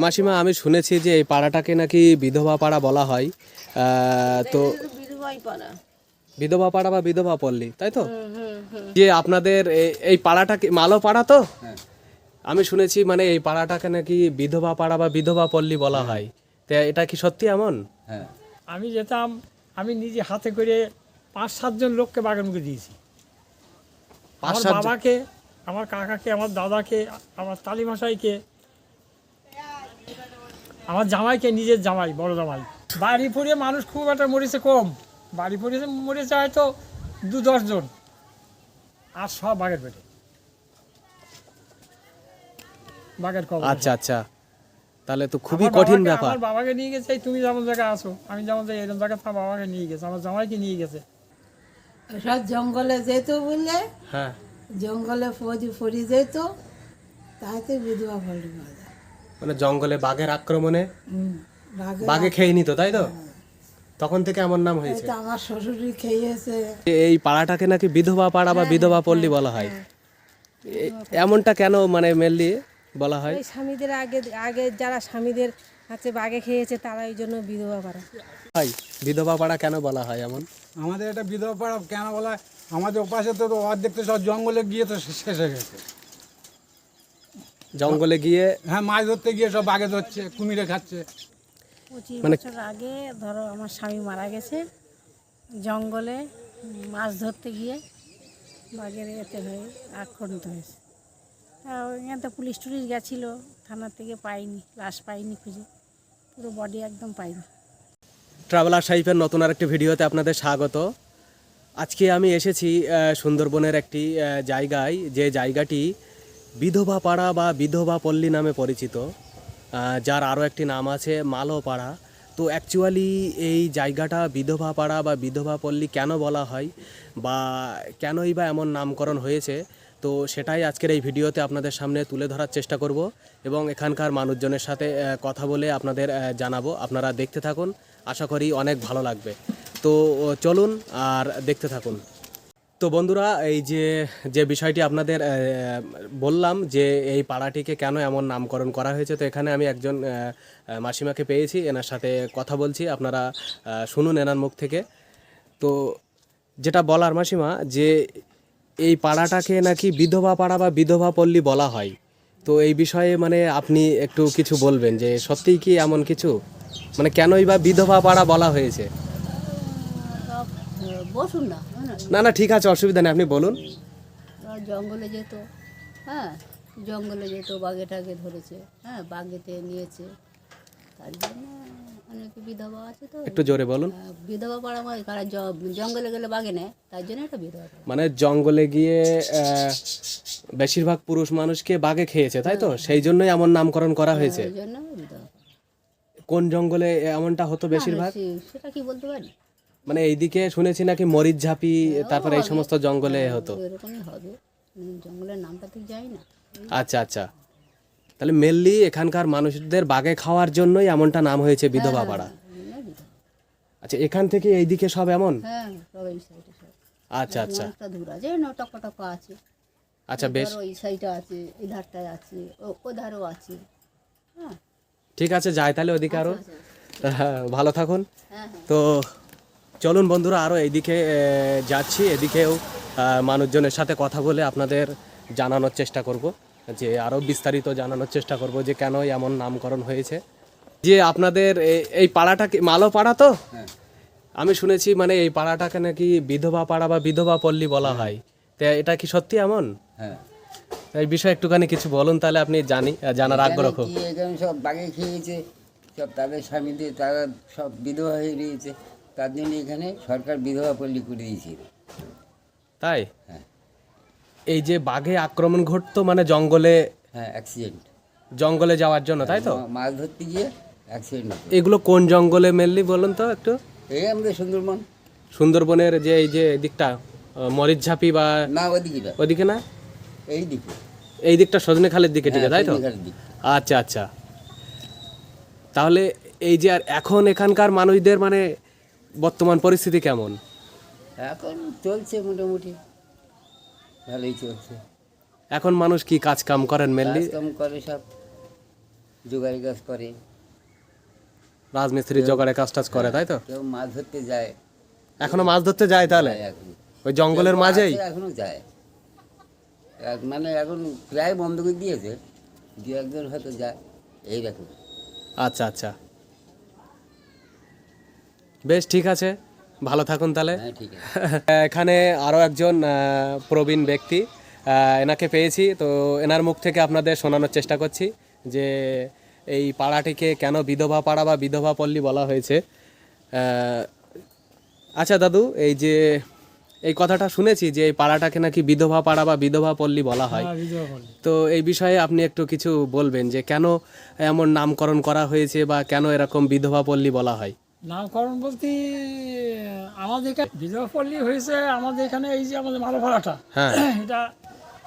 মাসিমা আমি শুনেছি যে এই পাড়াটাকে নাকি বিধবা পাড়া বলা হয়। তো বিধবা পাড়া বা বিধবা পল্লী তাই তো? যে আপনাদের এই পাড়াটা কি মালো পাড়া তো? আমি শুনেছি মানে এই পাড়াটাকে নাকি বিধবা পাড়া বা বিধবা পল্লী বলা হয়। তা এটা কি সত্যি এমন? হ্যাঁ। আমি যেতাম আমি নিজে হাতে করে পাঁচ সাতজন লোককে বাগান করে দিয়েছি। আমার বাবাকে আমার কাকাকে আমার দাদাকে আমার তালিমাশাইকে আমার জামাইকে নিজের জামাই বড় জামাই। বাড়ি পড়িয়ে মানুষ খুব একটা মরেছে কম। বাড়ি পড়িয়ে মরেছে হয়তো দু দশজন আর সব বাঘের পেটে। বাঘের কবর। আচ্ছা আচ্ছা। তাহলে তো খুবই কঠিন ব্যাপার। আমার বাবাকে নিয়ে গেছে তুমি যেমন জায়গায় আছো আমি যেমন জায়গায় এরকম জায়গায় আমার বাবাকে নিয়ে গেছে আমার জামাইকে নিয়ে গেছে। সব জঙ্গলে যেত বললে হ্যাঁ। জঙ্গলে ফৌজি ফরি যেত তাইতে বিধবা ফলি মানে জঙ্গলে বাঘের আক্রমণে বাঘে খেয়ে নিত তাই তো? তখন থেকে আমার নাম হয়েছে। আমার শ্বশুরই খেয়েছে। এই পাড়াটাকে নাকি বিধবা পাড়া বা বিধবা পল্লী বলা হয়। এমনটা কেন মানে মেনলি বলা হয়? স্বামীদের আগে আগে যারা স্বামীদের হাতে বাগে খেয়েছে তারা এই জন্য বিধবা পাড়া। হয় বিধবা পাড়া কেন বলা হয় এমন? আমাদের এটা বিধবা পাড়া কেন বলা হয়? আমাদের ওপাশে তো অর্ধেক তো সব জঙ্গলে গিয়ে তো শেষ হয়ে গেছে। জঙ্গলে গিয়ে হ্যাঁ মাছ ধরতে গিয়ে সব বাঘে ধরছে কুমিরে খাচ্ছে। পঁচিশ মানে- বছর আগে ধরো আমার স্বামী মারা গেছে জঙ্গলে মাছ ধরতে গিয়ে বাঘের এতে হয়ে আক্রান্ত হয়েছে। এখানে তো পুলিশ টুলিশ গেছিল থানা থেকে পাইনি লাশ পাইনি খুঁজে পুরো বডি একদম পাইনি। ট্রাভেলার সাইফের নতুন আর আরেকটি ভিডিওতে আপনাদের স্বাগত। আজকে আমি এসেছি সুন্দরবনের একটি জায়গায় যে জায়গাটি বিধবা পাড়া বা বিধবা পল্লী নামে পরিচিত যার আরও একটি নাম আছে মালো পাড়া তো অ্যাকচুয়ালি এই জায়গাটা বিধবা পাড়া বা বিধবা পল্লী কেন বলা হয় বা কেনই বা এমন নামকরণ হয়েছে, তো সেটাই আজকের এই ভিডিওতে আপনাদের সামনে তুলে ধরার চেষ্টা করব এবং এখানকার মানুষজনের সাথে কথা বলে আপনাদের জানাব। আপনারা দেখতে থাকুন, আশা করি অনেক ভালো লাগবে। তো চলুন আর দেখতে থাকুন। তো বন্ধুরা, এই যে যে বিষয়টি আপনাদের বললাম যে এই পাড়াটিকে কেন এমন নামকরণ করা হয়েছে, তো এখানে আমি একজন মাসিমাকে পেয়েছি, এনার সাথে কথা বলছি, আপনারা শুনুন এনার মুখ থেকে। তো যেটা বলার মাসিমা, যে এই পাড়াটাকে নাকি বিধবা পাড়া বা বিধবা পল্লী বলা হয়। তো এই বিষয়ে মানে আপনি একটু কিছু বলবেন, যে সত্যিই কি এমন কিছু? মানে কেনই বা বিধবা পাড়া বলা হয়েছে? বসুন না। হ্যাঁ না। না ঠিক আছে অসুবিধা নেই আপনি বলুন। জঙ্গলে যেত হ্যাঁ জঙ্গলে যেত বাঘে টাগে ধরেছে হ্যাঁ বাঘেতে নিয়েছে। তার জন্য অনেক বিধবা আছে তো। একটু জোরে বলুন। বিধবা পাড়া মানে কারা জঙ্গলে গেলে বাঘে নেয় তার জন্য একটা বিধবা মানে জঙ্গলে গিয়ে বেশিরভাগ পুরুষ মানুষকে বাঘে খেয়েছে তাই তো? সেই জন্যই এমন নামকরণ করা হয়েছে। জন্য কোন জঙ্গলে এমনটা হতো বেশিরভাগ? সেটা কি বলতে পারি? মানে এইদিকে শুনেছি নাকি মরিচ ঝাপি তারপরে এই সমস্ত জঙ্গলে হতো। এরকমই হবে। জঙ্গলের নামটা ঠিক যাই না। আচ্ছা আচ্ছা। তাহলে মেনলি এখানকার মানুষদের বাগে খাওয়ার জন্যই এমনটা নাম হয়েছে বিধবা পাড়া। আচ্ছা এখান থেকে এইদিকে সব এমন? হ্যাঁ সব এই সাইডে সব। আচ্ছা আচ্ছা। অনেকটা দূর আছে ন টকা টকা আছে। আচ্ছা বেশ। এই সাইডে আছে এই ধারটায় আছে ও ধারেও আছে। হ্যাঁ। ঠিক আছে যাই তাহলে ওদিকে আরও। হ্যাঁ ভালো থাকুন। হ্যাঁ হ্যাঁ। তো চলুন বন্ধুরা আরও এইদিকে যাচ্ছি। এদিকেও মানুষজনের সাথে কথা বলে আপনাদের জানানোর চেষ্টা করব যে আরও বিস্তারিত জানানোর চেষ্টা করব যে কেন এমন নামকরণ হয়েছে। যে আপনাদের এই পাড়াটা কি মালো পাড়া তো আমি শুনেছি মানে এই পাড়াটাকে নাকি বিধবা পাড়া বা বিধবা পল্লী বলা হয়। তা এটা কি সত্যি এমন? হ্যাঁ। এই বিষয়ে একটুখানি কিছু বলুন তাহলে আপনি জানি জানার আগ্রহ। এখানে সব বাগে খেয়েছে সব তাদের স্বামীদের তারা সব বিধবা হয়ে রয়েছে। তার জন্য এখানে সরকার বিধবা পল্লী করে দিয়েছিল। তাই? হ্যাঁ। এই যে বাঘে আক্রমণ ঘটতো মানে জঙ্গলে হ্যাঁ অ্যাক্সিডেন্ট জঙ্গলে যাওয়ার জন্য তাই তো? মাছ ধরতে গিয়ে অ্যাক্সিডেন্ট হতো। এগুলো কোন জঙ্গলে মেনলি বলুন তো একটু? এই আমাদের সুন্দরবন। সুন্দরবনের যে এই যে দিকটা মরিচ ঝাপি বা না ওদিকে না। ওদিকে না? এই দিকে। এই দিকটা সজনে খালের দিকে ঠিক আছে তাই তো? আচ্ছা আচ্ছা। তাহলে এই যে আর এখন এখানকার মানুষদের মানে বর্তমান পরিস্থিতি কেমন? এখন চলছে মোটামুটি। ভালোই চলছে। এখন মানুষ কি কাজ কাম করেন মেনলি কাজ কাম করে সব জোগাড়ি কাজ করে। রাজমিস্ত্রি জোগাড়ে কাজ টাজ করে তাই তো? কেউ মাছ ধরতে যায়। এখনও মাছ ধরতে যায় তাহলে? ওই জঙ্গলের মাঝেই? এখনও যায়। মানে এখন প্রায় বন্ধ করে দিয়েছে। দু একজন হয়তো যায় এইরকম। আচ্ছা আচ্ছা। বেশ ঠিক আছে। ভালো থাকুন তাহলে। হ্যাঁ ঠিক আছে। এখানে আরও একজন প্রবীণ ব্যক্তি। এনাকে পেয়েছি। তো এনার মুখ থেকে আপনাদের শোনানোর চেষ্টা করছি যে এই পাড়াটিকে কেন বিধবা পাড়া বা বিধবা পল্লী বলা হয়েছে। আচ্ছা দাদু এই যে এই কথাটা শুনেছি যে এই পাড়াটাকে নাকি বিধবা পাড়া বা বিধবা পল্লী বলা হয়। হ্যাঁ। তো এই বিষয়ে আপনি একটু কিছু বলবেন যে কেন এমন নামকরণ করা হয়েছে বা কেন এরকম বিধবা পল্লী বলা হয়? নামকরণ বলতে আমাদের এখানে বিধবা হয়েছে আমাদের এখানে এই যে আমাদের মালভাড়াটা হ্যাঁ। এটা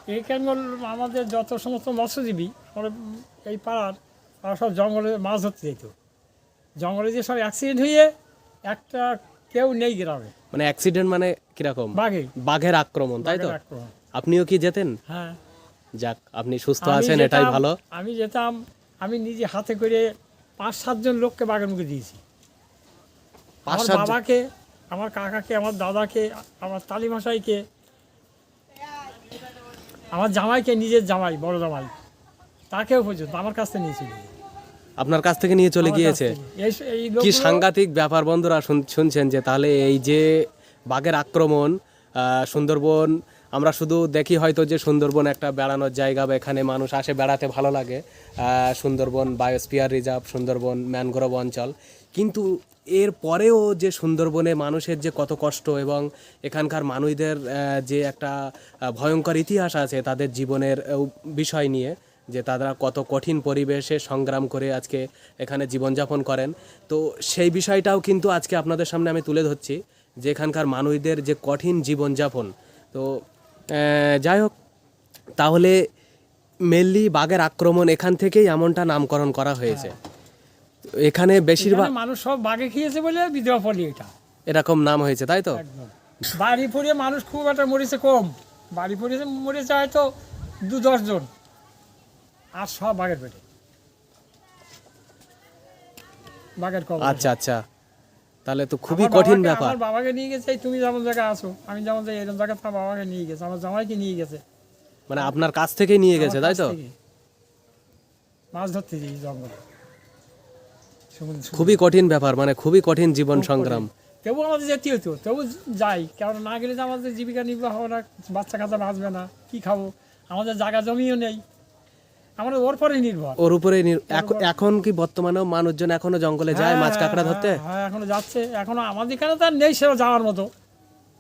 এইখানে আমাদের যত সমস্ত মৎস্যজীবী এই পাড়ার তারা সব জঙ্গলে মাছ ধরতে যেত। জঙ্গলে যে সব অ্যাক্সিডেন্ট হয়ে একটা কেউ নেই গ্রামে। মানে অ্যাক্সিডেন্ট মানে কীরকম? বাঘে। বাঘের আক্রমণ তাই তো? আপনিও কি যেতেন? হ্যাঁ। যাক আপনি সুস্থ আছেন এটাই ভালো। আমি যেতাম আমি নিজে হাতে করে পাঁচ সাতজন লোককে বাঘের মুখে দিয়েছি। আমার বাবাকে আমার কাকাকে আমার দাদাকে আমার তালি মশাইকে আমার জামাইকে নিজের জামাই বড় জামাই। তাকেও পর্যন্ত আমার কাছ থেকে নিয়েছিল আপনার কাছ থেকে নিয়ে চলে গিয়েছে? কি সাংঘাতিক ব্যাপার বন্ধুরা শুনছেন যে তাহলে এই যে বাঘের আক্রমণ আহ, সুন্দরবন আমরা শুধু দেখি হয়তো যে সুন্দরবন একটা বেড়ানোর জায়গা বা এখানে মানুষ আসে বেড়াতে ভালো লাগে। আহ, Sundarban biosphere reserve Sundarban mangrove অঞ্চল। কিন্তু এর পরেও যে সুন্দরবনে মানুষের যে কত কষ্ট এবং এখানকার মানুষদের যে একটা ভয়ঙ্কর ইতিহাস আছে তাদের জীবনের বিষয় নিয়ে, যে তারা কত কঠিন পরিবেশে সংগ্রাম করে আজকে এখানে জীবনযাপন করেন। তো সেই বিষয়টাও কিন্তু আজকে আপনাদের সামনে আমি তুলে ধরছি, যে এখানকার মানুষদের যে কঠিন জীবনযাপন। তো যাই হোক, তাহলে মেনলি বাঘের আক্রমণ এখান থেকেই এমনটা নামকরণ করা হয়েছে। এখানে বেশিরভাগ মানুষ সব বাঘে খেয়েছে বলে বিধবা পল্লী এটা। এরকম নাম হয়েছে তাই তো? বাড়ি ফুরিয়ে মানুষ খুব একটা মরেছে কম। বাড়ি ফুরিয়ে মরেছে হয়তো দু দশজন আর সব বাঘের পেটে। বাঘের কবর। আচ্ছা আচ্ছা। তাহলে তো খুবই কঠিন ব্যাপার। আমার বাবাকে নিয়ে গেছে তুমি যেমন জায়গায় আছো আমি যেমন যাই এরকম জায়গায় তোমার বাবাকে নিয়ে গেছে আমার জামাইকে নিয়ে গেছে। মানে আপনার কাছ থেকেই নিয়ে গেছে তাই তো? মাছ ধরতে যাই জঙ্গলে। খুবই কঠিন ব্যাপার মানে খুবই কঠিন জীবন সংগ্রাম। তবু আমাদের যেতে হতো তবু যাই। কারণ না গেলে তো আমাদের জীবিকা নির্বাহ হবে না বাচ্চা কাচ্চা বাঁচবে না কি খাব? আমাদের জায়গা জমিও নেই। আমরা ওর পরে নির্ভর। ওর উপরে এখন কি বর্তমানেও মানুষজন এখনও জঙ্গলে যায় মাছ কাঁকড়া ধরতে? হ্যাঁ, হ্যাঁ এখনও যাচ্ছে। এখনও আমাদের এখানে তো আর নেই সেটা যাওয়ার মতো।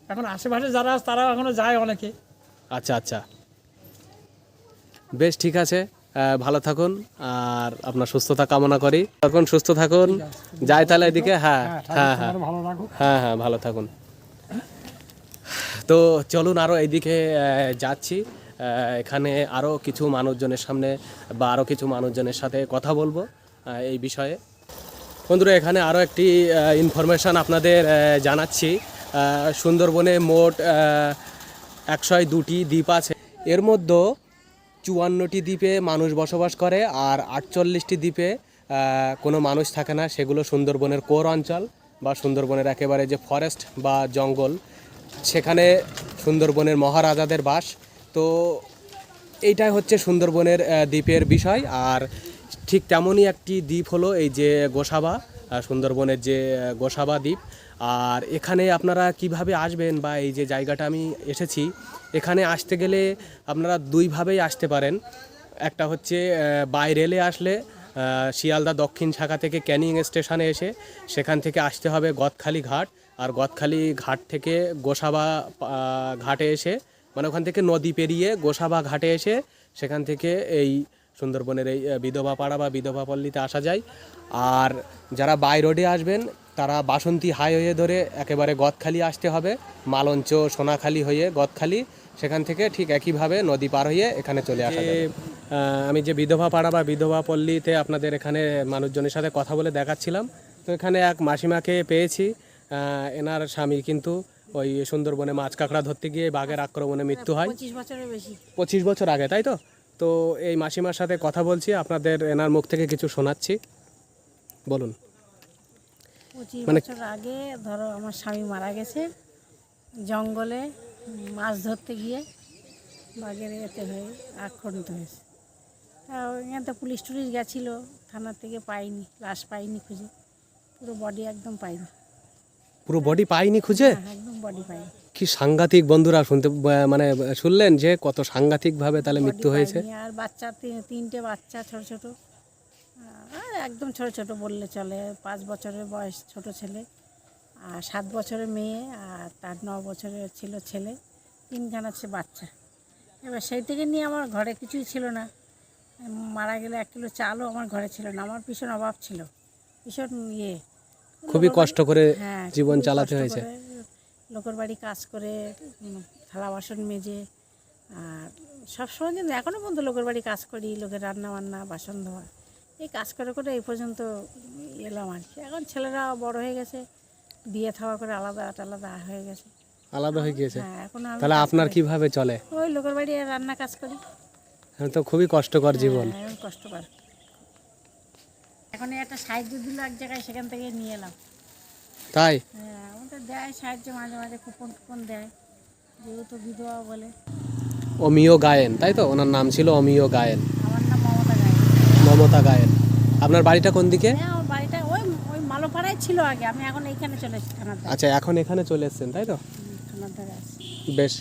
এখন আশেপাশে যারা আছে তারাও এখনও যায় অনেকে। আচ্ছা আচ্ছা। বেশ ঠিক আছে। ভালো থাকুন আর আপনার সুস্থতা কামনা করি। তখন সুস্থ থাকুন। যাই তাহলে এদিকে হ্যাঁ হ্যাঁ হ্যাঁ ভালো হ্যাঁ হ্যাঁ ভালো থাকুন। তো চলুন আরও এইদিকে যাচ্ছি। এখানে আরও কিছু মানুষজনের সামনে বা আরও কিছু মানুষজনের সাথে কথা বলব এই বিষয়ে। বন্ধুরা এখানে আরও একটি ইনফরমেশান আপনাদের জানাচ্ছি। সুন্দরবনে মোট একশো দুটি দ্বীপ আছে। এর মধ্যে চুয়ান্নটি দ্বীপে মানুষ বসবাস করে আর আটচল্লিশটি দ্বীপে কোনো মানুষ থাকে না। সেগুলো সুন্দরবনের কোর অঞ্চল বা সুন্দরবনের একেবারে যে ফরেস্ট বা জঙ্গল, সেখানে সুন্দরবনের মহারাজাদের বাস। তো এইটাই হচ্ছে সুন্দরবনের দ্বীপের বিষয়। আর ঠিক তেমনই একটি দ্বীপ হলো এই যে গোসাবা সুন্দরবনের যে গোসাবা দ্বীপ। আর এখানে আপনারা কীভাবে আসবেন বা এই যে জায়গাটা আমি এসেছি এখানে আসতে গেলে আপনারা দুইভাবেই আসতে পারেন। একটা হচ্ছে বাই রেলে আসলে শিয়ালদা দক্ষিণ শাখা থেকে ক্যানিং স্টেশনে এসে সেখান থেকে আসতে হবে গদখালি ঘাট। আর গদখালি ঘাট থেকে গোসাবা ঘাটে এসে মানে ওখান থেকে নদী পেরিয়ে গোসাবা ঘাটে এসে সেখান থেকে এই সুন্দরবনের এই বিধবা পাড়া বা বিধবা পল্লীতে আসা যায়। আর যারা বাই রোডে আসবেন, তারা বাসন্তী হাইওয়ে ধরে একেবারে গদখালি আসতে হবে। মালঞ্চ সোনাখালি হয়ে গদখালি। সেখান থেকে ঠিক একইভাবে নদী পার হয়ে এখানে চলে আসা আমি যে বিধবা পাড়া বা বিধবা পল্লীতে আপনাদের এখানে মানুষজনের সাথে কথা বলে দেখাচ্ছিলাম তো এখানে এক মাসিমাকে পেয়েছি। এনার স্বামী কিন্তু ওই সুন্দরবনে মাছ কাঁকড়া ধরতে গিয়ে বাঘের আক্রমণে মৃত্যু হয়। পঁচিশ বছরের বেশি। পঁচিশ বছর আগে তাই তো? তো এই মাসিমার সাথে কথা বলছি আপনাদের এনার মুখ থেকে কিছু শোনাচ্ছি। বলুন। পঁচিশ মানে- বছর আগে ধরো আমার স্বামী মারা গেছে জঙ্গলে মাছ ধরতে গিয়ে বাঘের এতে হয়ে আক্রান্ত হয়েছে। তা এখানে তো পুলিশ টুলিশ গেছিল থানা থেকে পাইনি লাশ পাইনি খুঁজে। পুরো বডি একদম পাইনি। পুরো বডি পাইনি খুঁজে? হ্যাঁ, একদম বডি পাইনি। কি সাংঘাতিক বন্ধুরা শুনতে মানে শুনলেন যে কত সাংঘাতিক ভাবে তাহলে মৃত্যু হয়েছে? আর বাচ্চা তিনটে বাচ্চা ছোট ছোট। একদম ছোট ছোট বললে চলে পাঁচ বছরের বয়স ছোট ছেলে। আর সাত বছরের মেয়ে আর তার ন বছরের ছিল ছেলে। তিনখানা আছে বাচ্চা। এবার সেই থেকে নিয়ে আমার ঘরে কিছুই ছিল না। মারা গেলে এক কিলো চালও আমার ঘরে ছিল না। আমার ভীষণ অভাব ছিল। ভীষণ ইয়ে। খুবই কষ্ট করে হ্যাঁ জীবন চালাতে হয়েছে। লোকের বাড়ি কাজ করে থালা বাসন মেজে। আর সবসময় কিন্তু এখনও পর্যন্ত লোকের বাড়ি কাজ করি লোকের রান্না বান্না বাসন ধোয়া। এই কাজ করে করে এই পর্যন্ত এলাম আর কি। এখন ছেলেরা বড় হয়ে গেছে। বিয়ে থাওয়া করে আলাদা আলাদা হয়ে গেছে। আলাদা হয়ে গিয়েছে? হ্যাঁ এখন আমি তাহলে আপনার। কীভাবে চলে? ওই লোকের বাড়ি রান্না কাজ করি। এখন তো খুবই কষ্টকর জীবন। হ্যাঁ, এখন কষ্টকর। এখন এই একটা সাহায্য দিল এক জায়গায় সেখান থেকে নিয়ে এলাম। তাই? হ্যাঁ আমাদের দেয় সাহায্য মাঝে মাঝে কুপন টুপন দেয় যেহেতু বিধবা বলে। অমিয় গায়েন তাই তো? ওনার নাম ছিল অমিয় গায়েন। আমার নাম মমতা গাই মমতা গায়েন। আপনার বাড়িটা কোন দিকে? হ্যাঁ আমার বাড়িটা ওই মালোপাড়ায় ছিল আগে আমি এখন এইখানে চলে এসেছি থানার আচ্ছা এখন এখানে চলে এসেছেন তাই তো? থানার ধারে আছি। বেশ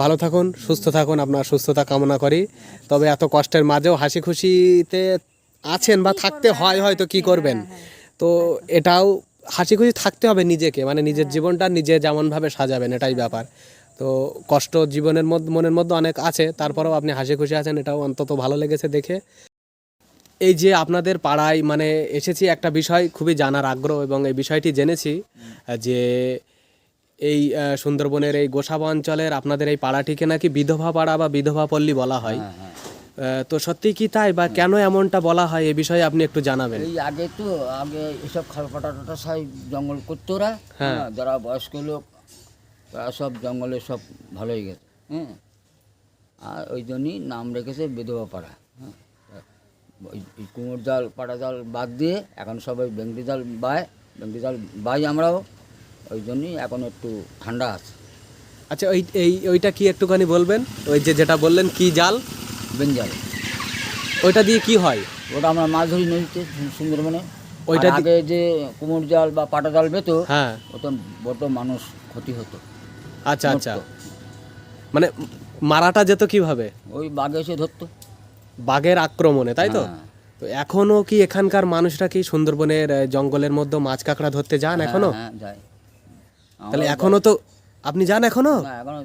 ভালো থাকুন সুস্থ থাকুন আপনার সুস্থতা কামনা করি। তবে এত কষ্টের মাঝেও হাসি খুশিতে আছেন বা থাকতে হয় হয়তো কি করবেন? তো এটাও হাসি খুশি থাকতে হবে নিজেকে মানে নিজের জীবনটা নিজে যেমনভাবে সাজাবেন এটাই ব্যাপার। তো কষ্ট জীবনের মধ্যে মনের মধ্যে অনেক আছে তারপরেও আপনি হাসি খুশি আছেন এটাও অন্তত ভালো লেগেছে দেখে। এই যে আপনাদের পাড়ায় মানে এসেছি একটা বিষয় খুবই জানার আগ্রহ এবং এই বিষয়টি জেনেছি যে এই সুন্দরবনের এই গোসাবা অঞ্চলের আপনাদের এই পাড়াটিকে নাকি বিধবা পাড়া বা বিধবা পল্লী বলা হয়। হ্যাঁ হ্যাঁ। তো সত্যি কি তাই বা কেন এমনটা বলা হয়? এই বিষয়ে আপনি একটু জানাবেন। এই আগে তো আগে এসব খালপাটা টাটা সব জঙ্গল করতো ওরা। হ্যাঁ, যারা বয়স্ক লোক তারা সব জঙ্গলে সব ভালোই গেছে হ্যাঁ আর ওই জন্যই নাম রেখেছে বিধবা পাড়া। কুমোর জাল পাটা জাল বাদ দিয়ে এখন সবাই বেঙ্গি জাল বায় বেঙ্গি জাল বাই আমরাও। ওই জন্যই এখন একটু ঠান্ডা আছে। আচ্ছা ওই এই ওইটা কি একটুখানি বলবেন? ওই যে যেটা বললেন কি জাল? বেঞ্জাল। ওইটা দিয়ে কি হয়? ওটা আমরা মাছ ধরি নদীতে সুন্দরবনে। ওইটা আগে যে কুমোর জাল বা পাটা জাল বেতো হ্যাঁ। ওতে বড় মানুষ ক্ষতি হতো। আচ্ছা আচ্ছা। মানে মারাটা যেত কীভাবে? ওই বাঘ এসে ধরতো। বাঘের আক্রমণে তাই তো? হ্যাঁ। তো এখনও কি এখানকার মানুষরা কি সুন্দরবনের জঙ্গলের মধ্যে মাছ কাঁকড়া ধরতে যান এখনও? হ্যাঁ যায় তাহলে এখনও তো আপনি যান এখনও? এখনও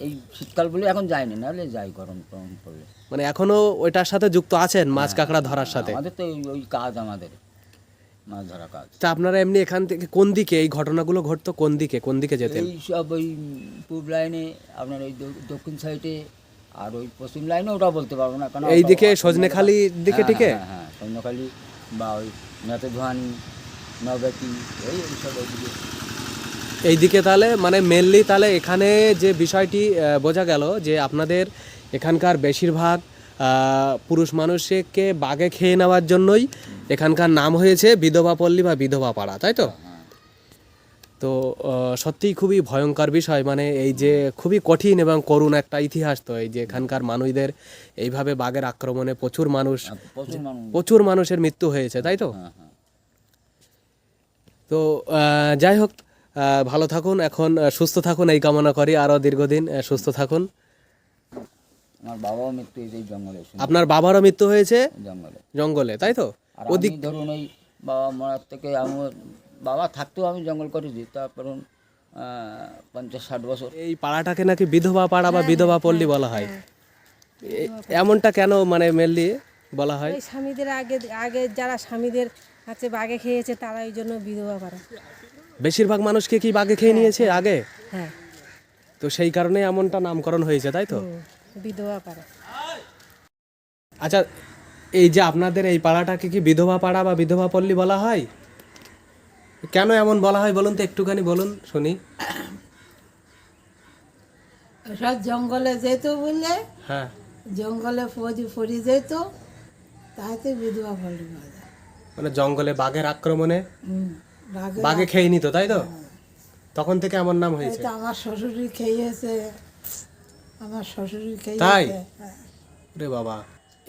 এই শীতকাল বলে এখন যায়নি নাহলে যাই গরম গরম পড়লে। মানে এখনও ওইটার সাথে যুক্ত আছেন মাছ কাঁকড়া ধরার সাথে? আমাদের তো ওই- কাজ আমাদের মাছ ধরা কাজ। তা আপনারা এমনি এখান থেকে কোন দিকে এই ঘটনাগুলো ঘটতো কোন দিকে কোন দিকে যেতেন? এই সব ওই পূব লাইনে আপনার ওই দক্ষিণ সাইডে আর ওই পশ্চিম লাইনে ওটা বলতে পারব না কারণ এই দিকে সজনেখালির দিকে হ্যাঁ, টিকে হ্যাঁ হ্যাঁ সজনেখালি বা ওই নেতে ধোয়ানি নবেকি এই সব ওইদিকে এই দিকে তাহলে মানে মেনলি তাহলে এখানে যে বিষয়টি বোঝা গেল যে আপনাদের এখানকার বেশিরভাগ পুরুষ মানুষকে বাগে খেয়ে নেওয়ার জন্যই এখানকার নাম হয়েছে বিধবা পল্লী বা বিধবা পাড়া তাই তো? তো সত্যিই খুবই ভয়ঙ্কর বিষয়। মানে এই যে খুবই কঠিন এবং করুণ একটা ইতিহাস তো এই যে এখানকার মানুষদের এইভাবে বাঘের আক্রমণে প্রচুর মানুষ প্রচুর মানুষের মৃত্যু হয়েছে তাই তো? হ্যাঁ হ্যাঁ। তো যাই হোক আহ, ভালো থাকুন এখন সুস্থ থাকুন এই কামনা করি আরও দীর্ঘদিন সুস্থ থাকুন। আমার বাবাও মৃত্যু হয়েছে জঙ্গলে আপনার বাবারও মৃত্যু হয়েছে? জঙ্গলে। জঙ্গলে তাই তো? আমি ধরুন ওই বাবা মরার থেকে আমি বাবা থাকতেও আমি জঙ্গল করেছি তারপর পঞ্চাশ ষাট বছর। এই পাড়াটাকে নাকি বিধবা পাড়া বা বিধবা পল্লী বলা হয়। এ- এমনটা কেন মানে মেনলি বলা হয়? ওই স্বামীদের আগে আগে যারা স্বামীদের হাতে বাগে খেয়েছে তারা এই জন্য বিধবা পাড়া। বেশিরভাগ মানুষকে কি বাঘে খেয়ে নিয়েছে আগে? হ্যাঁ। তো সেই কারণে এমনটা নামকরণ হয়েছে তাই তো? বিধবা পাড়া। আচ্ছা এই যে আপনাদের এই পাড়াটাকে কি বিধবা পাড়া বা বিধবা পল্লী বলা হয়? কেন এমন বলা হয় বলুন তো একটুখানি বলুন শুনি। সব জঙ্গলে যেত বললে হ্যাঁ। জঙ্গলে ফৌজি ফরি যেত তাইতে বিধবা যায় মানে জঙ্গলে বাঘের আক্রমণে? বাঘে খেয়ে নিত তাই তো? তখন থেকে এমন নাম হয়েছে। আমার শ্বশুরই খেয়েছে। আমার শ্বশুরই তাই? খেয়েছে হ্যাঁ। রে বাবা।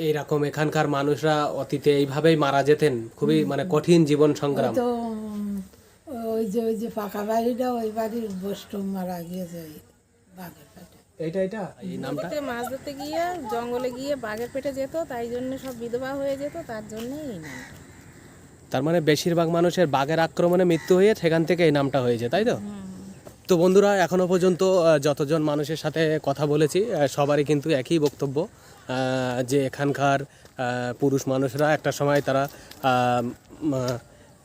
এইরকম এখানকার মানুষরা অতীতে এইভাবেই মারা যেতেন। খুবই মানে কঠিন জীবন সংগ্রাম। তো ওই যে ওই যে পাকা বাড়িটা ওই বাড়ির বৈষ্ণব মারা গিয়েছে বাঘের পেটে। এইটা এটা এই নামটা? মাছ ধরতে গিয়ে জঙ্গলে গিয়ে বাঘের পেটে যেত তাই জন্য সব বিধবা হয়ে যেত তার এই নামটা। তার মানে বেশিরভাগ মানুষের বাঘের আক্রমণে মৃত্যু হয়ে সেখান থেকে এই নামটা হয়েছে তাই তো? তো বন্ধুরা এখনও পর্যন্ত যতজন মানুষের সাথে কথা বলেছি সবারই কিন্তু একই বক্তব্য। যে এখানকার পুরুষ মানুষরা একটা সময় তারা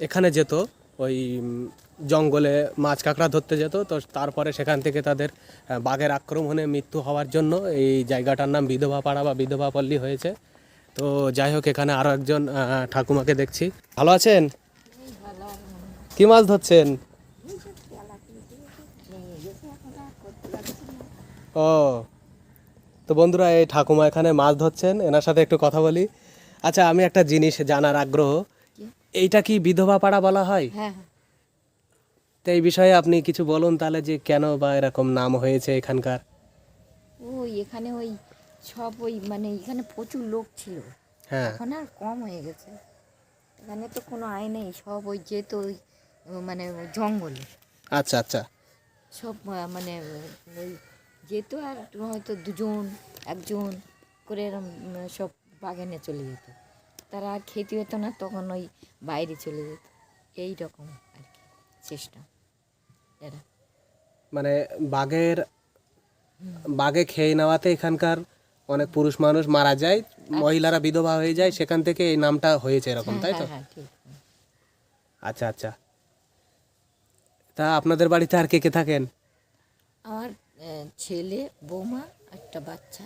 এখানে যেত, ওই জঙ্গলে মাছ কাঁকড়া ধরতে যেত, তো তারপরে সেখান থেকে তাদের বাঘের আক্রমণে মৃত্যু হওয়ার জন্য এই জায়গাটার নাম বিধবা পাড়া বা বিধবা পল্লী হয়েছে। তো যাই হোক, এখানে আরও একজন ঠাকুমাকে দেখছি। ভালো আছেন? কি মাছ ধরছেন? ও। তো বন্ধুরা এই ঠাকুমা এখানে মাছ ধরছেন এনার সাথে একটু কথা বলি। আচ্ছা আমি একটা জিনিস জানার আগ্রহ। এইটা কি বিধবা পাড়া বলা হয়? হ্যাঁ তো এই বিষয়ে আপনি কিছু বলুন তাহলে যে কেন বা এরকম নাম হয়েছে এখানকার। ওই এখানে ওই সব ওই মানে এখানে প্রচুর লোক ছিল। হ্যাঁ। এখন আর কম হয়ে গেছে। এখানে তো কোনো আয় নেই সব ওই যেত ওই মানে জঙ্গলে। আচ্ছা আচ্ছা। সব মানে ওই যেত আর হয়তো দুজন একজন করে এরম সব বাগানে চলে যেত। তারা আর খেতে হতো না তখন ওই বাইরে চলে যেত। এই রকম আর কি চেষ্টা এরা। মানে বাঘের বাঘে খেয়ে নেওয়াতে এখানকার অনেক পুরুষ মানুষ মারা যায় মহিলারা বিধবা হয়ে যায় সেখান থেকে এই নামটা হয়েছে এরকম তাই তো? হ্যাঁ হ্যাঁ ঠিক। আচ্ছা আচ্ছা। তা আপনাদের বাড়িতে আর কে কে থাকেন? আমার ছেলে বৌমা একটা বাচ্চা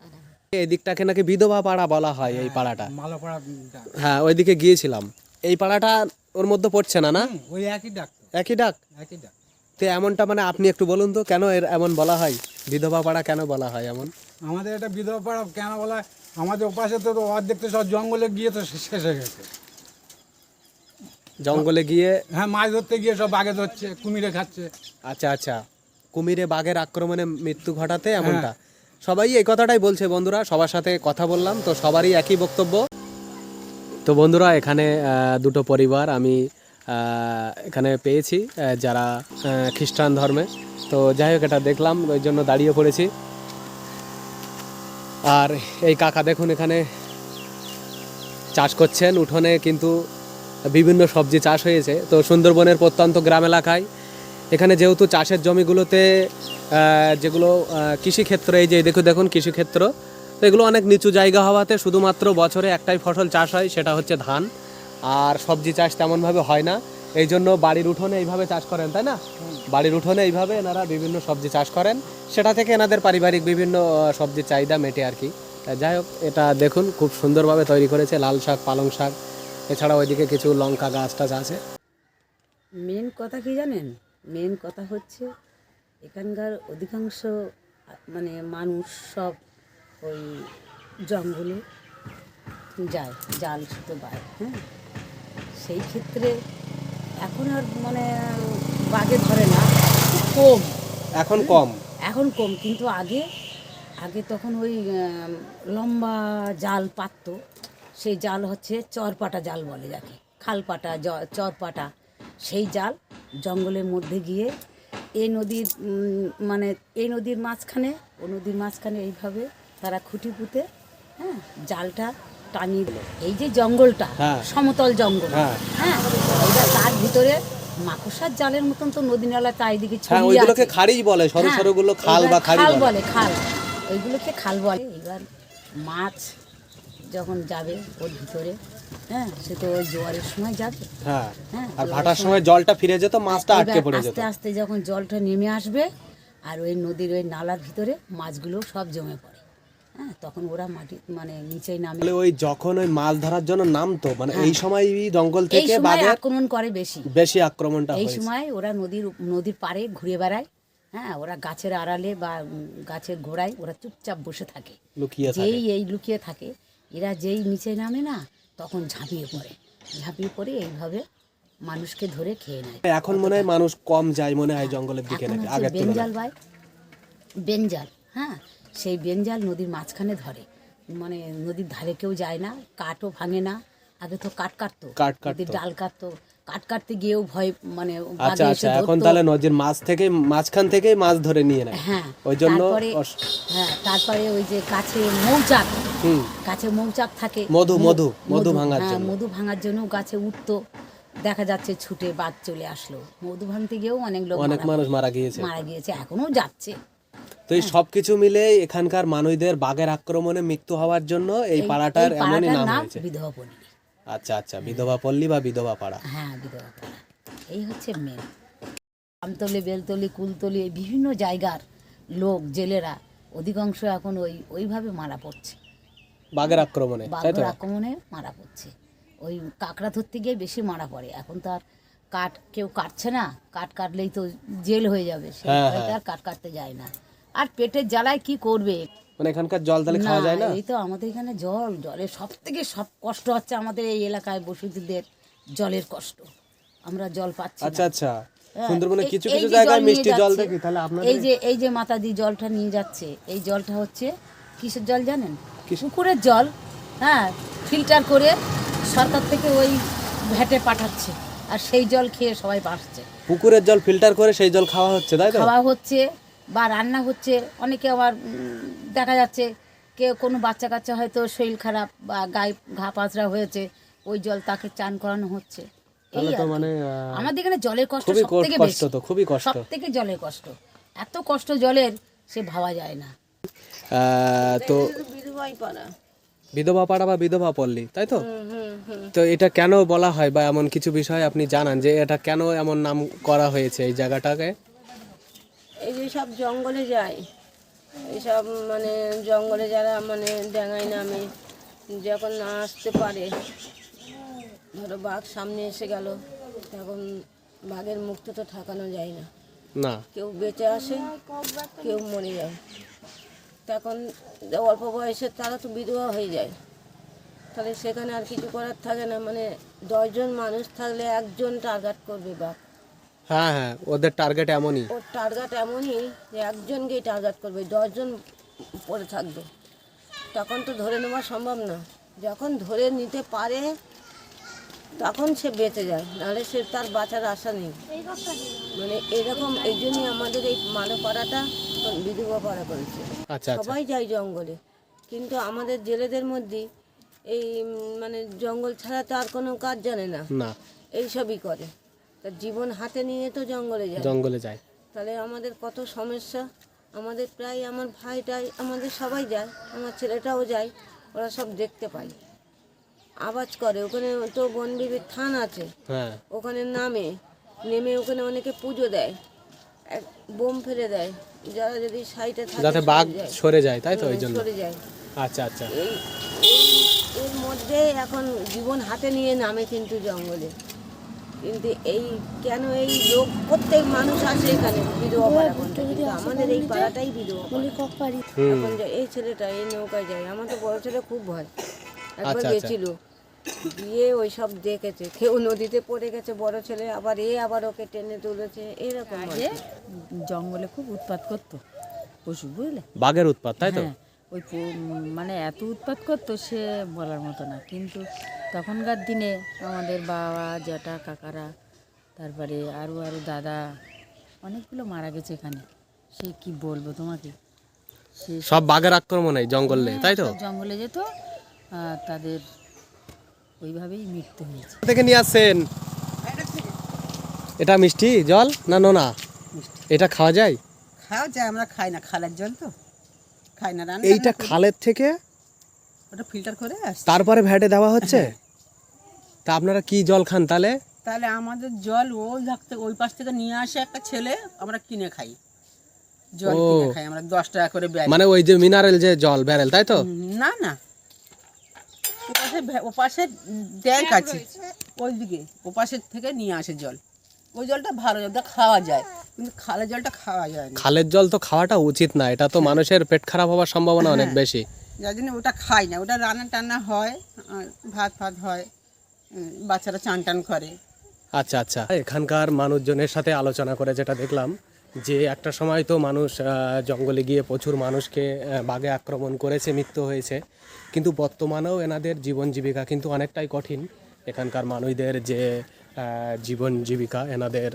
আর আমি। এই দিকটাকে নাকি বিধবা পাড়া বলা হয় এই পাড়াটা। মালাপাড়া হ্যাঁ ওইদিকে গিয়েছিলাম। এই পাড়াটা ওর মধ্যে পড়ছে না না? ওই একই ডাক তো, একই ডাক? একই ডাক। তো এমনটা মানে আপনি একটু বলুন তো কেন এর এমন বলা হয়? বিধবা পাড়া কেন বলা হয় এমন? আমাদের এটা বিধবা পাড়া কেন বলা হয়? আমাদের ওপাশে তো তো অর্ধেক তো সব জঙ্গলে গিয়ে তো শে- শেষ হয়ে গেছে। জঙ্গলে গিয়ে? হ্যাঁ মাছ ধরতে গিয়ে সব বাঘে ধরছে কুমিরে খাচ্ছে। আচ্ছা আচ্ছা। কুমিরে বাঘের আক্রমণে মৃত্যু ঘটাতে এমনটা। সবাই এই কথাটাই বলছে বন্ধুরা সবার সাথে কথা বললাম তো সবারই একই বক্তব্য। তো বন্ধুরা এখানে দুটো পরিবার আমি এখানে পেয়েছি যারা খ্রিস্টান ধর্মে। তো যাই হোক এটা দেখলাম ওই জন্য দাঁড়িয়ে পড়েছি। আর এই কাকা দেখুন এখানে চাষ করছেন উঠোনে কিন্তু বিভিন্ন সবজি চাষ হয়েছে। তো সুন্দরবনের প্রত্যন্ত গ্রাম এলাকায় এখানে যেহেতু চাষের জমিগুলোতে যেগুলো কৃষিক্ষেত্র, এই যে দেখুন দেখুন কৃষিক্ষেত্র, তো এগুলো অনেক নিচু জায়গা হওয়াতে শুধুমাত্র বছরে একটাই ফসল চাষ হয়, সেটা হচ্ছে ধান। আর সবজি চাষ তেমনভাবে হয় না। এই জন্য বাড়ির উঠোনে এইভাবে চাষ করেন, তাই না? বাড়ির উঠোনে এইভাবে এনারা বিভিন্ন সবজি চাষ করেন। সেটা থেকে এনাদের পারিবারিক বিভিন্ন সবজির চাহিদা মেটে আর কি। যাই হোক, এটা দেখুন, খুব সুন্দরভাবে তৈরি করেছে, লাল শাক, পালং শাক। এছাড়া ওইদিকে কিছু লঙ্কা গাছ টাছ আছে। মেন কথা কি জানেন? মেন কথা হচ্ছে এখানকার অধিকাংশ মানে মানুষ সব ওই জঙ্গলে যায় জাল সুতো বায় হ্যাঁ? সেই ক্ষেত্রে এখন আর মানে বাঘে ধরে না। কম এখন কম। এখন কম কিন্তু আগে আগে তখন ওই লম্বা জাল পাততো। সেই জাল হচ্ছে চরপাটা জাল বলে যাকে খালপাটা চরপাটা। সেই জাল জঙ্গলের মধ্যে গিয়ে এই নদীর মানে এই নদীর মাঝখানে ও নদীর মাঝখানে এইভাবে তারা খুঁটি পুঁতে হ্যাঁ জালটা টানিয়ে দিল। এই যে জঙ্গলটা হ্যাঁ। সমতল জঙ্গল হ্যাঁ। হ্যাঁ তার ভিতরে মাকড়সার জালের মতন তো নদী নালা চারিদিকে হ্যাঁ ছড়িয়ে ওইগুলোকে আছে। বলে সরু হ্যাঁ, সরুগুলো খাল বা খাল বলে। খাল। ওইগুলোকে খাল বলে। এবার মাছ যখন যাবে ওর ভিতরে হ্যাঁ সে তো ওই জোয়ারের সময় যাবে। হ্যাঁ হ্যাঁ আর ভাটার সময় জলটা ফিরে যেত মাছটা আটকে পড়ে যেত। আস্তে আস্তে যখন জলটা নেমে আসবে আর ওই নদীর ওই নালার ভিতরে মাছগুলো সব জমে পড়ে। হ্যাঁ তখন ওরা মাটি মানে নিচেই নামে। ওই যখন ওই মাছ ধরার জন্য নামতো মানে এই সময় জঙ্গল। থেকে আক্রমণ করে বেশি। বেশি আক্রমণটা এই সময় ওরা নদীর নদীর পাড়ে ঘুরে বেড়ায়। হ্যাঁ ওরা গাছের আড়ালে বা গাছের ঘোড়ায় ওরা চুপচাপ বসে থাকে। লুকিয়ে এই লুকিয়ে থাকে এরা যেই নিচে নামে না তখন ঝাঁপিয়ে পড়ে। ঝাঁপিয়ে পড়ে এইভাবে মানুষকে ধরে খেয়ে নেয়। এখন মনে হয় মানুষ কম যায় মনে হয় জঙ্গলের দিকে নাকি আগে বেঞ্জাল ভাই। বেঞ্জাল হ্যাঁ? সেই বেঞ্জাল নদীর মাঝখানে ধরে। মানে নদীর ধারে কেউ যায় না কাঠও ভাঙে না। আগে তো কাঠ কাটতো কাঠ কাটতো। ডাল কাটতো কাঠ কাটতে গিয়েও ভয় মানে আচ্ছা আচ্ছা এখন তাহলে নদীর মাছ থেকে মাঝখান থেকেই মাছ ধরে নিয়ে নেয়। হ্যাঁ ওই জন্য তারপরে হ্যাঁ তারপরে ওই যে গাছে মৌচাক গাছে মৌচাক থাকে। মধু, মধু, মধু ভাঙার হ্যাঁ, জন্য। মধু ভাঙার জন্য গাছে উঠতো দেখা যাচ্ছে ছুটে বাঘ চলে আসলো। মধু ভাঙতে গিয়েও অনেক লোক অনেক মানুষ মারা গিয়েছে। মারা গিয়েছে এখনও যাচ্ছে। তো এই সবকিছু মিলে এখানকার মানুষদের বাঘের আক্রমণে মৃত্যু হওয়ার জন্য এই পাড়াটার এমনই নাম হয়েছে। বিধবা পল্লী আচ্ছা আচ্ছা বিধবা পল্লী বা বিধবা পাড়া? হ্যাঁ বিধবা পাড়া। এই হচ্ছে মেন আমতলি বেলতলি কুলতলি এই বিভিন্ন জায়গার লোক জেলেরা অধিকাংশ এখন ওই ওইভাবে মারা পড়ছে। বাঘের আক্রমণে বাঘের আক্রমণে মারা পড়ছে। ওই কাঁকড়া ধরতে গিয়ে বেশি মারা পড়ে। এখন তো আর কাঠ কেউ কাটছে না। কাঠ কাটলেই তো জেল হয়ে যাবে। সেই হ্যাঁ, হ্যাঁ। আর কাঠ কাটতে যায় না। আর পেটের জ্বালায় কি করবে? মানে এখানকার জল তাহলে খাওয়া যায় না? এই তো আমাদের এখানে জল জলের সব থেকে সব কষ্ট হচ্ছে আমাদের এই এলাকায় বসতিদের জলের কষ্ট। আমরা জল পাচ্ছি আচ্ছা আচ্ছা। হ্যাঁ, সুন্দরবনে কিছু কিছু জায়গায় মিষ্টি জল দেখি তাহলে আপনাদের এই যে এই যে জলটা নিয়ে যাচ্ছে এই জলটা হচ্ছে কিসের জল জানেন? পুকুরের জল। হ্যাঁ ফিল্টার করে সরকার থেকে ওই ভ্যাটে পাঠাচ্ছে আর সেই জল খেয়ে সবাই বাঁচছে। পুকুরের জল ফিল্টার করে সেই জল খাওয়া হচ্ছে তাই তো? খাওয়া হচ্ছে বা রান্না হচ্ছে অনেকে আবার দেখা যাচ্ছে কেউ কোনো বাচ্চা কাচ্চা হয়তো শরীর খারাপ বা গায়ে ঘা পাঁচড়া হয়েছে ওই জল তাকে চান করানো হচ্ছে। এই আর কি। মানে আমাদের এখানে জলের কষ্ট খুবই সব থেকে কষ্ট বেশি। তো খুবই কষ্ট। সব থেকে জলের কষ্ট। এত কষ্ট জলের সে ভাবা যায় না। আহ, তো বিধবাই পাড়া বিধবা পাড়া বা বিধবা পল্লী তাই তো? তো এটা কেন বলা হয় বা এমন কিছু বিষয় আপনি জানান যে এটা কেন এমন নাম করা হয়েছে এই জায়গাটাকে? এই যে সব জঙ্গলে যায়। এইসব মানে জঙ্গলে যারা মানে ডাঙায় নামে যখন না আসতে পারে ধরো বাঘ সামনে এসে গেল তখন বাঘের মুক্ত তো ঠাকানো যায় না। না। কেউ বেঁচে আসে কেউ মরে যায়। তখন অল্প বয়সে তারা তো বিধবা হয়ে যায়। তাহলে সেখানে আর কিছু করার থাকে না। মানে দশজন মানুষ থাকলে একজন টার্গেট করবে বাঘ। হ্যাঁ হ্যাঁ ওদের টার্গেট এমনই। ওর টার্গেট এমনই যে একজনকেই টার্গেট করবে দশজন পড়ে থাকবে। তখন তো ধরে নেওয়া সম্ভব না। যখন ধরে নিতে পারে তখন সে বেঁচে যায়। নাহলে সে তার বাঁচার আশা নেই। মানে এরকম এই জন্যই আমাদের এই মানপাড়াটা বিধবা পাড়া করেছে। আচ্ছা আচ্ছা। সবাই যায় জঙ্গলে। কিন্তু আমাদের জেলেদের মধ্যে এই মানে জঙ্গল ছাড়া তো আর কোনো কাজ জানে না। না। এইসবই করে। তা জীবন হাতে নিয়ে তো জঙ্গলে যায়। জঙ্গলে যায়। তাহলে আমাদের কত সমস্যা? আমাদের প্রায় আমার ভাইটাই আমাদের সবাই যায় আমার ছেলেটাও যায় ওরা সব দেখতে পায়। আওয়াজ করে ওখানে তো বনবিবির থান আছে। হ্যাঁ। ওখানে নামে নেমে ওখানে অনেকে পুজো দেয় এক বোম ফেলে দেয়। যারা যদি সাইডে থাকে যাতে বাঘ। সরে যায় তাই তো? ওই জন্য। সরে যায়। আচ্ছা আচ্ছা। এই- এর মধ্যে এখন জীবন হাতে নিয়ে নামে কিন্তু জঙ্গলে। কিন্তু এই কেন এই লোক প্রত্যেক মানুষ আসে এখানে বিধবা পাড়া করতে কিন্তু আমাদের এই পাড়াটাই বিধবা এখন এই ছেলেটা এই নৌকায় যায় আমার তো বড় ছেলে খুব ভয়। একবার আচ্ছা, আচ্ছা। গেছিল গিয়ে ওই সব দেখেছে কেউ নদীতে পড়ে গেছে বড় ছেলে আবার এ আবার ওকে টেনে তুলেছে এরকম জঙ্গলে খুব উৎপাত করতো পশু বুঝলে? বাঘের উৎপাত তাই তো? হ্যাঁ। ওই পো- মানে এত উৎপাত করতো সে বলার মতো না। কিন্তু তখনকার দিনে আমাদের বাবা জ্যাঠা কাকারা তারপরে আরও আরও দাদা অনেকগুলো মারা গেছে এখানে। সে কি বলব তোমাকে? সে সব বাঘের আক্রমণে জঙ্গলে তাই তো? জঙ্গলে যেত আর তাদের ওইভাবেই মৃত্যু হয়েছে। থেকে নিয়ে আসছেন? এটা মিষ্টি জল না নোনা? এটা খাওয়া যায়? খাওয়া যায় আমরা খাই না খালের জল তো। খাই না রান্না এইটা খালের থেকে ওটা ফিল্টার করে তারপরে ভ্যাটে দেওয়া হচ্ছে? তা আপনারা কি জল খান তাহলে? তাহলে আমাদের জল ও থাকতে ওই পাশ থেকে নিয়ে আসে একটা ছেলে আমরা কিনে খাই। জল কিনে খাই আমরা দশ টাকা করে ব্যাগ মানে ওই যে মিনারেল যে জল ব্যারেল তাই তো? না না। ওপাশে ওপাশে ট্যাঙ্ক আছে। ওই দিকে ওপাশের থেকে নিয়ে আসে জল। ওই জলটা ভালো জলটা খাওয়া যায় কিন্তু খালের জলটা খাওয়া যায় না। খালের জল তো খাওয়াটা উচিত না এটা তো মানুষের পেট খারাপ হওয়ার সম্ভাবনা অনেক বেশি। যার জন্য ওটা খাই না ওটা রান্না টান্না হয় ভাত ফাত হয় বাচ্চারা চান টান করে। আচ্ছা আচ্ছা। এখানকার মানুষজনের সাথে আলোচনা করে যেটা দেখলাম যে একটা সময় তো মানুষ জঙ্গলে গিয়ে প্রচুর মানুষকে বাঘে আক্রমণ করেছে মৃত্যু হয়েছে। কিন্তু বর্তমানেও এনাদের জীবন জীবিকা কিন্তু অনেকটাই কঠিন। এখানকার মানুষদের যে জীবন জীবিকা, এনাদের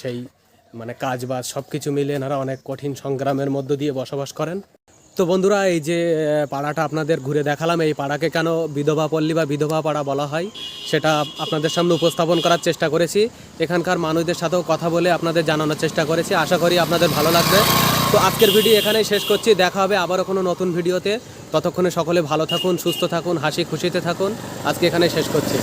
সেই মানে কাজ বাজ সব কিছু মিলে এনারা অনেক কঠিন সংগ্রামের মধ্য দিয়ে বসবাস করেন। তো বন্ধুরা, এই যে পাড়াটা আপনাদের ঘুরে দেখালাম, এই পাড়াকে কেন বিধবা পল্লী বা বিধবা পাড়া বলা হয়, সেটা আপনাদের সামনে উপস্থাপন করার চেষ্টা করেছি। এখানকার মানুষদের সাথেও কথা বলে আপনাদের জানানোর চেষ্টা করেছি। আশা করি আপনাদের ভালো লাগবে। তো আজকের ভিডিও এখানেই শেষ করছি। দেখা হবে আবারও কোনো নতুন ভিডিওতে। ততক্ষণে সকলে ভালো থাকুন, সুস্থ থাকুন, হাসি খুশিতে থাকুন। আজকে এখানেই শেষ করছি।